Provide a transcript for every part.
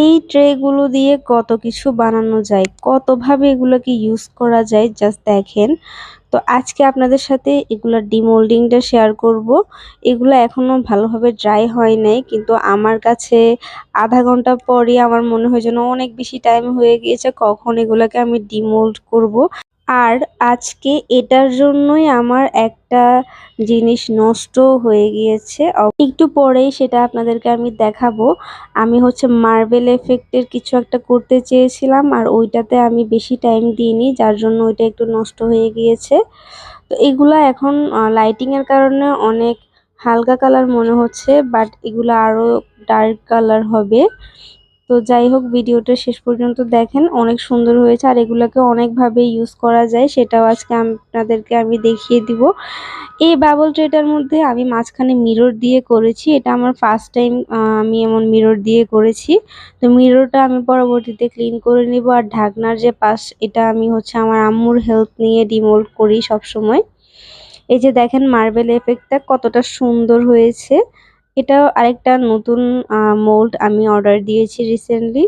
এই ট্রেগুলো দিয়ে কত কিছু বানানো যায়, কতভাবে এগুলোকে ইউজ করা যায় জাস্ট দেখেন। তো আজকে আপনাদের সাথে এগুলোর ডিমোল্ডিংটা শেয়ার করব। এগুলো এখনও ভালোভাবে ড্রাই হয় নাই, কিন্তু আমার কাছে আধা ঘণ্টা পরই আমার মনে হয় যেন অনেক বেশি টাইম হয়ে গিয়েছে, কখন এগুলোকে আমি ডিমোল্ড করব। আর আজকে এটার জন্যই আমার একটা জিনিস নষ্ট হয়ে গিয়েছে। একটু পরেই সেটা আপনাদেরকে আমি দেখাবো। আমি হচ্ছে মার্বেল এফেক্টের কিছু একটা করতে চেয়েছিলাম আর ওইটাতে আমি বেশি টাইম দিইনি, যার জন্য ওইটা একটু নষ্ট হয়ে গিয়েছে। তো এগুলা এখন লাইটিংয়ের কারণে অনেক হালকা কালার মনে হচ্ছে বাট এগুলো আরও ডার্ক কালার হবে। তো যাই হোক, ভিডিওটা শেষ পর্যন্ত দেখেন। অনেক সুন্দর হয়েছে আর এগুলোকে অনেকভাবে ইউজ করা যায়। সেটাও আজকে আপনাদেরকে আমি দেখিয়ে দিব। এই বাবল ট্রেটার মধ্যে আমি মাঝখানে মিরর দিয়ে করেছি। এটা আমার ফার্স্ট টাইম আমি এমন মিরর দিয়ে করেছি। তো মিররটা আমি পরবর্তীতে ক্লিন করে নিব। আর ঢাকনার যে পাশ, এটা আমি হচ্ছে আমার আম্মুর হেল্প নিয়ে ডিমোল্ড করি সব সময় এই যে দেখেন মার্বেল এফেক্টটা কতটা সুন্দর হয়েছে। এটাও আরেকটা নতুন মোল্ড আমি অর্ডার দিয়েছি রিসেন্টলি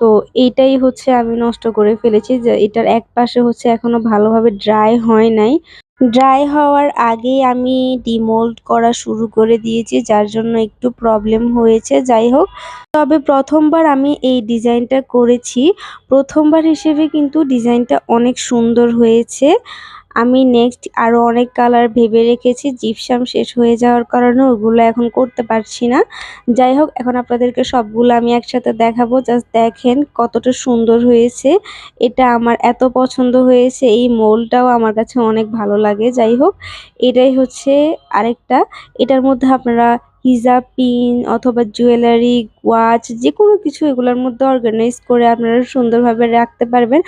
তো এইটাই হচ্ছে আমি নষ্ট করে ফেলেছি যে এটার এক পাশে হচ্ছে এখনও ভালোভাবে ড্রাই হয় নাই। ড্রাই হওয়ার আগেই আমি ডিমোল্ড করা শুরু করে দিয়েছি, যার জন্য একটু প্রবলেম হয়েছে, যাই হোক। তবে প্রথমবার আমি এই ডিজাইনটা করেছি। প্রথমবার হিসেবে কিন্তু ডিজাইনটা অনেক সুন্দর হয়েছে। আমি নেক্সট আরও অনেক কালার ভেবে রেখেছি জিপসাম শেষ হয়ে যাওয়ার কারণে ওগুলো এখন করতে পারছি না। যাই হোক, এখন আপনাদেরকে সবগুলো আমি একসাথে দেখাবো। জাস্ট দেখেন কতটা সুন্দর হয়েছে। এটা আমার এত পছন্দ হয়েছে, এই মোলটাও আমার কাছে অনেক ভালো লাগে। যাই হোক, এটাই হচ্ছে আরেকটা। এটার মধ্যে আপনারা হিজাব পিন অথবা জুয়েলারি, ওয়াচ যে কোনো কিছু এগুলোর মধ্যে অর্গানাইজ করে আপনারা সুন্দরভাবে রাখতে পারবেন।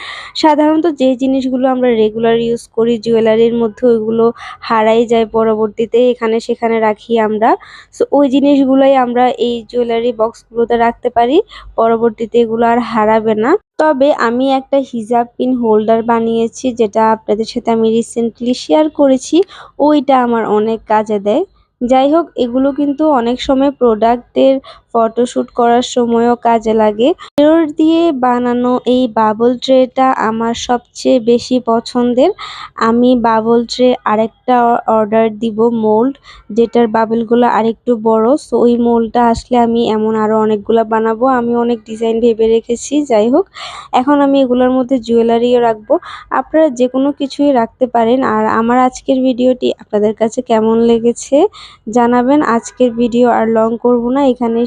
সাধারণত যে জিনিসগুলো আমরা রেগুলার ইউজ করি, জুয়েলারির মধ্যে ওইগুলো হারাই যায় পরবর্তীতে, এখানে সেখানে রাখি আমরা। সো ওই জিনিসগুলোই আমরা এই জুয়েলারি বক্সগুলোতে রাখতে পারি, পরবর্তীতে এগুলো আর হারাবে না। তবে আমি একটা হিজাব পিন হোল্ডার বানিয়েছি, যেটা আপনাদের সাথে আমি রিসেন্টলি শেয়ার করেছি, ওইটা আমার অনেক কাজে দেয়। যাই হোক এগুলো কিন্তু অনেক সময় প্রোডাক্টের ফটোশ্যুট করার সময়ও কাজে লাগে। মিরর দিয়ে বানানো এই বাবল ট্রেটা আমার সবচেয়ে বেশি পছন্দের। আমি বাবল ট্রে আরেকটা অর্ডার দিব মোল্ড যেটার বাবলগুলো আরেকটু বড়। সো ওই মোল্ডটা আসলে আমি এমন আরও অনেকগুলো বানাবো। আমি অনেক ডিজাইন ভেবে রেখেছি, যাই হোক। এখন আমি এগুলোর মধ্যে জুয়েলারিও রাখব। আপনারা যে কোনো কিছুই রাখতে পারেন। আর আমার আজকের ভিডিওটি আপনাদের কাছে কেমন লেগেছে জানাবেন। আজকের ভিডিও আর লং করব না। এখানেই